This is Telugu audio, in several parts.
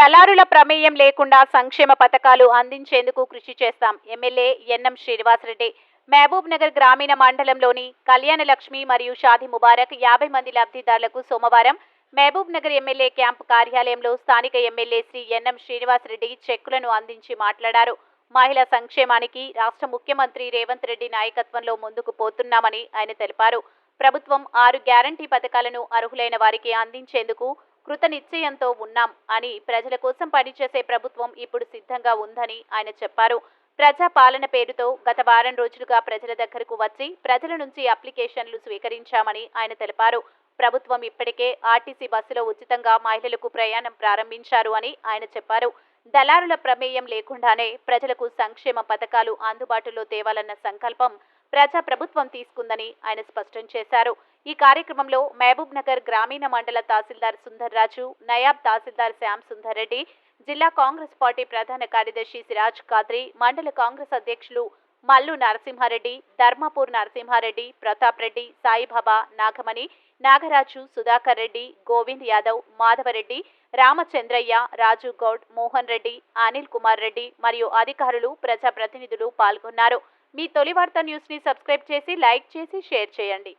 దళారుల ప్రమేయం లేకుండా సంక్షేమ పథకాలు అందించేందుకు కృషి చేస్తాం. MLA N M Srinivasa Reddy. Mahabubnagar గ్రామీణ మండలంలోని కళ్యాణ లక్ష్మి మరియు షాది ముబారక్ యాభై మంది లబ్ధిదారులకు సోమవారం మహబూబ్ నగర్ ఎమ్మెల్యే క్యాంపు కార్యాలయంలో స్థానిక ఎమ్మెల్యే శ్రీ ఎన్ఎం శ్రీనివాసరెడ్డి చెక్కులను అందించి మాట్లాడారు. మహిళా సంక్షేమానికి రాష్ట్ర ముఖ్యమంత్రి రేవంత్ రెడ్డి నాయకత్వంలో ముందుకు పోతున్నామని ఆయన తెలిపారు. ప్రభుత్వం ఆరు గ్యారంటీ పథకాలను అర్హులైన వారికి అందించేందుకు కృత నిశ్చయంతో ఉన్నాం అని ప్రజల కోసం పనిచేసే ప్రభుత్వం ఇప్పుడు సిద్ధంగా ఉందని ఆయన చెప్పారు. ప్రజా పాలన పేరుతో గత వారం రోజులుగా ప్రజల దగ్గరకు వచ్చి ప్రజల నుంచి అప్లికేషన్లు స్వీకరించామని ఆయన తెలిపారు. ప్రభుత్వం ఇప్పటికే ఆర్టీసీ బస్సులో ఉచితంగా మహిళలకు ప్రయాణం ప్రారంభించారు అని ఆయన చెప్పారు. దళారుల ప్రమేయం లేకుండానే ప్రజలకు సంక్షేమ పథకాలు అందుబాటులో తేవాలన్న సంకల్పం ప్రజా ప్రభుత్వం తీసుకుందని ఆయన స్పష్టం చేశారు. ఈ కార్యక్రమంలో మహబూబ్ నగర్ గ్రామీణ మండల తహసీల్దార్ సుందర్ రాజు నయాబ్ తహసీల్దార్ శ్యామ్ సుందర్ రెడ్డి జిల్లా కాంగ్రెస్ పార్టీ ప్రధాన కార్యదర్శి సిరాజ్ ఖాద్రి మండల కాంగ్రెస్ అధ్యక్షులు మల్లు నరసింహారెడ్డి ధర్మాపూర్ నరసింహారెడ్డి ప్రతాప్ రెడ్డి సాయిబాబా నాగమణి నాగరాజు సుధాకర్ రెడ్డి గోవింద్ యాదవ్ మాధవరెడ్డి రామచంద్రయ్య రాజు గౌడ్ మోహన్ రెడ్డి అనిల్ కుమార్ రెడ్డి మరియు అధికారులు ప్రజాప్రతినిధులు పాల్గొన్నారు. మీ తొలి వార్త న్యూస్ని సబ్స్క్రైబ్ చేసి లైక్ చేసి షేర్ చేయండి.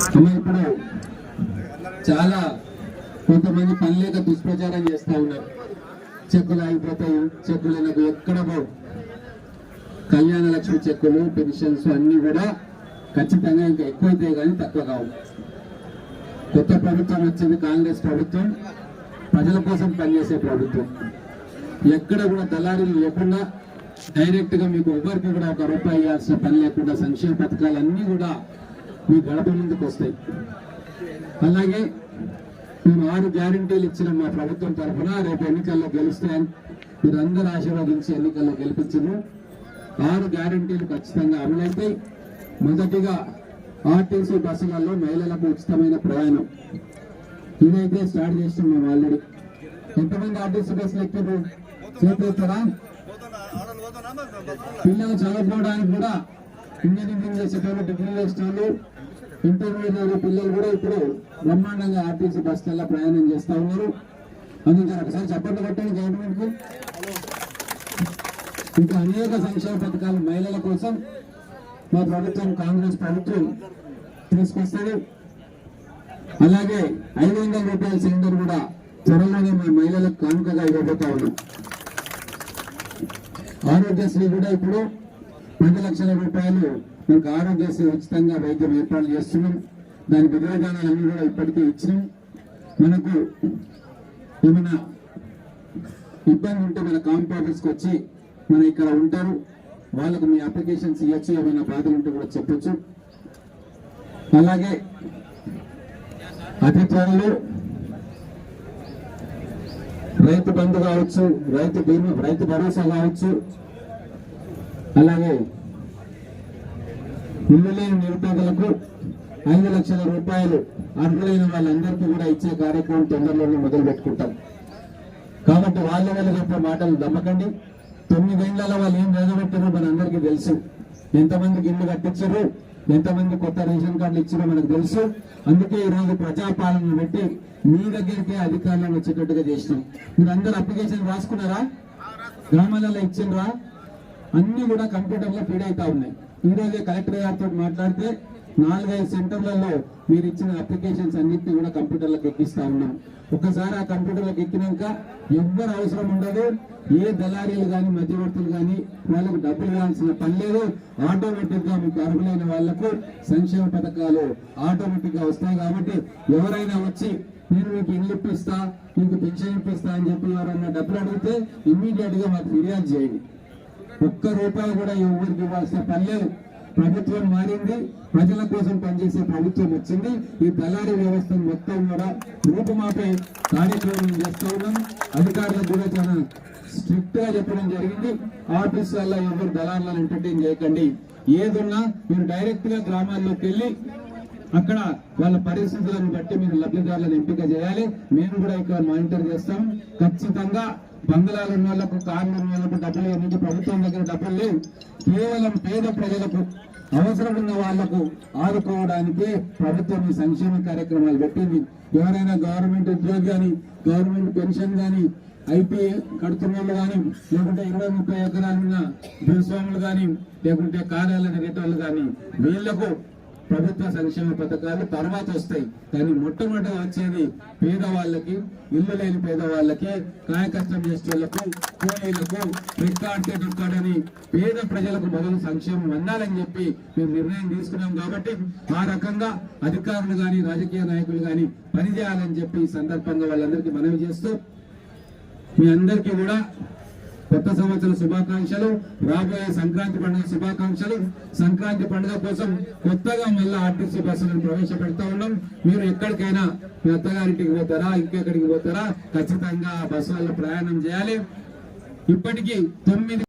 ఇప్పుడు చాలా కొంతమంది పని లేక దుష్ప్రచారం చేస్తూ ఉన్నారు. చెక్కులు ఆగిపోతాయి చెక్కులు నాకు ఎక్కడ పోవు. కళ్యాణ లక్ష్మి చెక్కులు పెన్షన్స్ అన్ని కూడా ఖచ్చితంగా ఇంకా ఎక్కువైతే కానీ తక్కువ కావు. కొత్త ప్రభుత్వం వచ్చింది కాంగ్రెస్ ప్రభుత్వం. ప్రజల కోసం పనిచేసే ప్రభుత్వం. ఎక్కడ కూడా దళారీలు లేకుండా డైరెక్ట్గా మీకు ఎవరికి కూడా ఒక రూపాయి ఇవ్వాల్సిన పని లేకుండా సంక్షేమ పథకాలన్నీ కూడా మీ గడప ముందుకు వస్తాయి. అలాగే మేము ఆరు గ్యారంటీలు ఇచ్చిన మా ప్రభుత్వం తరఫున రేపు ఎన్నికల్లో గెలుస్తాయని మీరందరూ ఆశీర్వదించి ఎన్నికల్లో గెలిపించము ఆరు గ్యారంటీలు ఖచ్చితంగా అమలైతాయి మొదటిగా ఆర్టీసీ బస్సులలో మహిళలకు ఉచితమైన ప్రయాణం. ఇదైతే స్టార్ట్ చేస్తున్నాం ఆల్రెడీ. ఎంతమంది ఆర్టీసీ బస్సులు ఎక్కారు చేతులుతారా పిల్లలు చదువుకోవడానికి కూడా ఇంజనీరింగ్ చేసేటప్పుడు డిగ్రీ చేసిన ఇంటర్మీడియట్ పిల్లలు కూడా ఇప్పుడు బ్రహ్మాండంగా ఆర్టీసీ బస్సులలో ప్రయాణం చేస్తా ఉన్నారు. అందుకే ఒకసారి చప్పట్లు కొట్టండి గవర్నమెంట్కి. ఇంకా అనేక సంక్షేమ పథకాలు మహిళల కోసం మా ప్రభుత్వం కాంగ్రెస్ ప్రభుత్వం తీసుకొస్తుంది. అలాగే ఐదు వందల రూపాయల సిలిండర్ కూడా త్వరలోనే మా మహిళలకు కానుకగా ఇవ్వబోతా ఉన్నాం. ఆరోగ్యశ్రీ కూడా ఇప్పుడు పది లక్షల రూపాయలు మనకు ఆరోగ్యశ్రీ ఉచితంగా వైద్యం ఏర్పాటు చేస్తున్నాం. దాని విధానాలన్నీ కూడా ఇప్పటికే ఇచ్చినాం. మనకు ఏమైనా ఇబ్బంది ఉంటే మన కాంపౌండర్స్కి ఆఫీస్కి వచ్చి మన ఇక్కడ ఉంటారు. వాళ్ళకు మీ అప్లికేషన్స్ ఇవ్వచ్చు ఏమైనా బాధలు ఉంటే కూడా చెప్పచ్చు. అలాగే అతి త్వరలో రైతు బంధు కావచ్చు రైతు బీమా రైతు భరోసా కావచ్చు. అలాగే ఇల్లు లేని నిరుపేదలకు ఐదు లక్షల రూపాయలు అర్హులైన వాళ్ళందరికీ కూడా ఇచ్చే కార్యక్రమం తొందరలోనే మొదలు పెట్టుకుంటాం. కాబట్టి వాళ్ళ వల్ల చెప్పే మాటలు నమ్మకండి. తొమ్మిదేళ్ళలో వాళ్ళు ఏం నిలబెట్టారో మనందరికీ తెలుసు. ఎంతమందికి ఇల్లు కట్టించారు? ఎంతమంది కొత్త రేషన్ కార్డులు ఇచ్చారో మనకు తెలుసు. అందుకే ఈ రోజు ప్రజాపాలన పెట్టి మీ దగ్గరికే అధికారులను వచ్చేటట్టుగా చేసినాం. మీరు అందరు అప్లికేషన్ రాసుకున్నారా? గ్రామాలలో ఇచ్చిండ్రా? అన్ని కూడా కంప్యూటర్లో ఫీడ్ అవుతా ఉన్నాయి. ఈ కలెక్టర్ గారితో మాట్లాడితే నాలుగైదు సెంటర్లలో మీరు ఇచ్చిన అప్లికేషన్స్ అన్నింటినీ కూడా కంప్యూటర్లకు ఎక్కిస్తా ఉన్నాం. ఒకసారి ఆ కంప్యూటర్లకు ఎక్కినాక ఎవ్వరు అవసరం ఉండదు. ఏ దళారీలు కానీ మధ్యవర్తులు కానీ వాళ్ళకు డబ్బులు ఇవ్వాల్సిన పని లేదు. ఆటోమేటిక్గా మీకు అర్హులైన వాళ్ళకు సంక్షేమ పథకాలు ఆటోమేటిక్గా వస్తాయి కాబట్టి ఎవరైనా వచ్చి నేను మీకు ఇల్లు ఇప్పిస్తా మీకు పెన్షన్ ఇప్పిస్తా అని చెప్పి ఎవరైనా డబ్బులు అడిగితే ఇమ్మీడియట్గా మాకు ఫిర్యాదు చేయండి. ఒక్క రూపాయి కూడా ఎవరికి ఇవ్వాల్సిన పని ప్రభుత్వం మారింది ప్రజల కోసం పనిచేసే ప్రభుత్వం వచ్చింది. ఈ దళారీ వ్యవస్థ మొత్తం కూడా రూపుమాపే కార్యక్రమం చేస్తూ ఉన్నాం. అధికారులకు కూడా చాలా స్ట్రిక్ట్గా చెప్పడం జరిగింది. ఆఫీస్ వల్ల ఎవరు దళారులను ఎంటర్టైన్ చేయకండి. ఏదున్నా మీరు డైరెక్ట్గా గ్రామాల్లోకి వెళ్ళి అక్కడ వాళ్ళ పరిస్థితులను బట్టి మీరు లబ్ధిదారులను ఎంపిక చేయాలి. మేము కూడా ఇక్కడ మానిటర్ చేస్తాం. ఖచ్చితంగా బంగ్లాలు ఉన్న వాళ్ళకు కార్లు ఉన్న వాళ్ళకు డబ్బులు ఇవ్వడానికి ప్రభుత్వం దగ్గర డబ్బులు లేవు. కేవలం పేద ప్రజలకు అవసరం ఉన్న వాళ్ళకు ఆదుకోవడానికి ప్రభుత్వం ఈ సంక్షేమ కార్యక్రమాలు పెట్టింది. ఎవరైనా గవర్నమెంట్ ఉద్యోగి కానీ గవర్నమెంట్ పెన్షన్ కానీ ఐపీఏ కడుతున్న వాళ్ళు కానీ లేకుంటే ఇరవై ముప్పై ఎకరాలున్న భూస్వాములు కానీ లేకుంటే కార్యాలయ రేటోళ్ళు కానీ వీళ్ళకు ప్రభుత్వ సంక్షేమ పథకాలు తర్వాత వస్తాయి. కానీ మొట్టమొదటి వచ్చేది పేదవాళ్ళకి ఇల్లు లేని పేదవాళ్ళకి కాయ కష్టం కూలీలకు రికార్డ్ దుక్కాడని పేద ప్రజలకు మొదలు సంక్షేమం అందాలని చెప్పి మేము నిర్ణయం తీసుకున్నాం కాబట్టి ఆ రకంగా అధికారులు కానీ రాజకీయ నాయకులు కానీ పనిచేయాలని చెప్పి ఈ సందర్భంగా వాళ్ళందరికీ మనవి చేస్తూ మీ అందరికీ కూడా కొత్త సంవత్సర శుభాకాంక్షలు. రాబోయే సంక్రాంతి పండుగ శుభాకాంక్షలు. సంక్రాంతి పండుగ కోసం కొత్తగా మళ్ళీ ఆర్టీసీ బస్సులను ప్రవేశపెడతా ఉన్నాం. మీరు ఎక్కడికైనా మీ అత్తగారింటికి పోతారా ఇంకెక్కడికి పోతారా? ఖచ్చితంగా ఆ బస్సులలో ప్రయాణం చేయాలి. ఇప్పటికీ తొమ్మిది